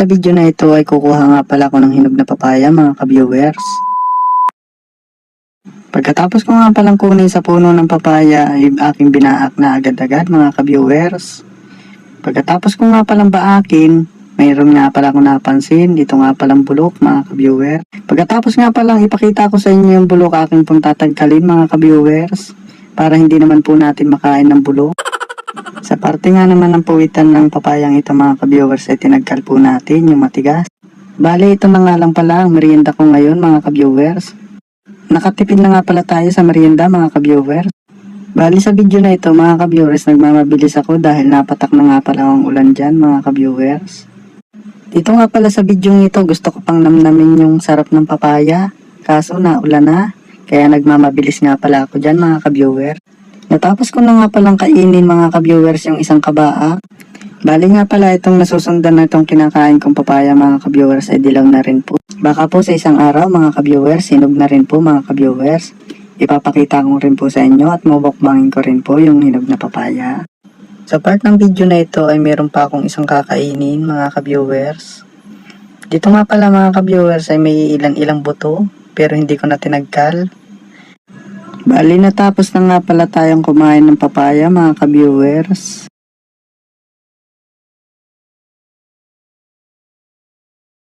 sa video na ito ay kukuha nga pala ako ng hinog na papaya mga ka-viewers. Pagkatapos ko nga palang kunin sa puno ng papaya ay aking binaak na agad-agad mga ka-viewers. Pagkatapos ko nga palang baakin, mayroon nga pala akong napansin, dito nga palang bulok mga ka-viewer. Pagkatapos nga palang ipakita ko sa inyo yung bulok aking pong tatagkalin mga ka-viewers para hindi naman po natin makain ng bulok. Sa parte nga naman ng puwitan ng papayang ito mga ka-viewers ay tinagkal po natin yung matigas. Bale ito na nga lang pala ang merienda ko ngayon mga ka-viewers. Nakatipid na nga pala tayo sa merienda mga ka-viewers. Bali sa video na ito mga ka-viewers nagmamabilis ako dahil napatak na nga pala ang ulan dyan mga ka-viewers. Dito nga pala sa video ito gusto ko pang namnamin yung sarap ng papaya. Kaso na ulan na. Kaya nagmamabilis nga pala ako dyan mga ka-viewer. Natapos ko na nga palang kainin mga ka-viewers yung isang kabaa. Bali nga pala itong nasusundan na itong kinakain kong papaya mga ka-viewers ay dilaw na rin po. Baka po sa isang araw mga ka-viewers, sinog na rin po mga ka-viewers. Ipapakita ko rin po sa inyo at mabukbangin ko rin po yung hinog na papaya. Sa part ng video na ito ay meron pa akong isang kakainin mga ka-viewers. Dito nga pala mga ka-viewers ay may ilang-ilang buto pero hindi ko na tinagkal. Bali natapos na nga pala tayong kumain ng papaya mga ka-viewers.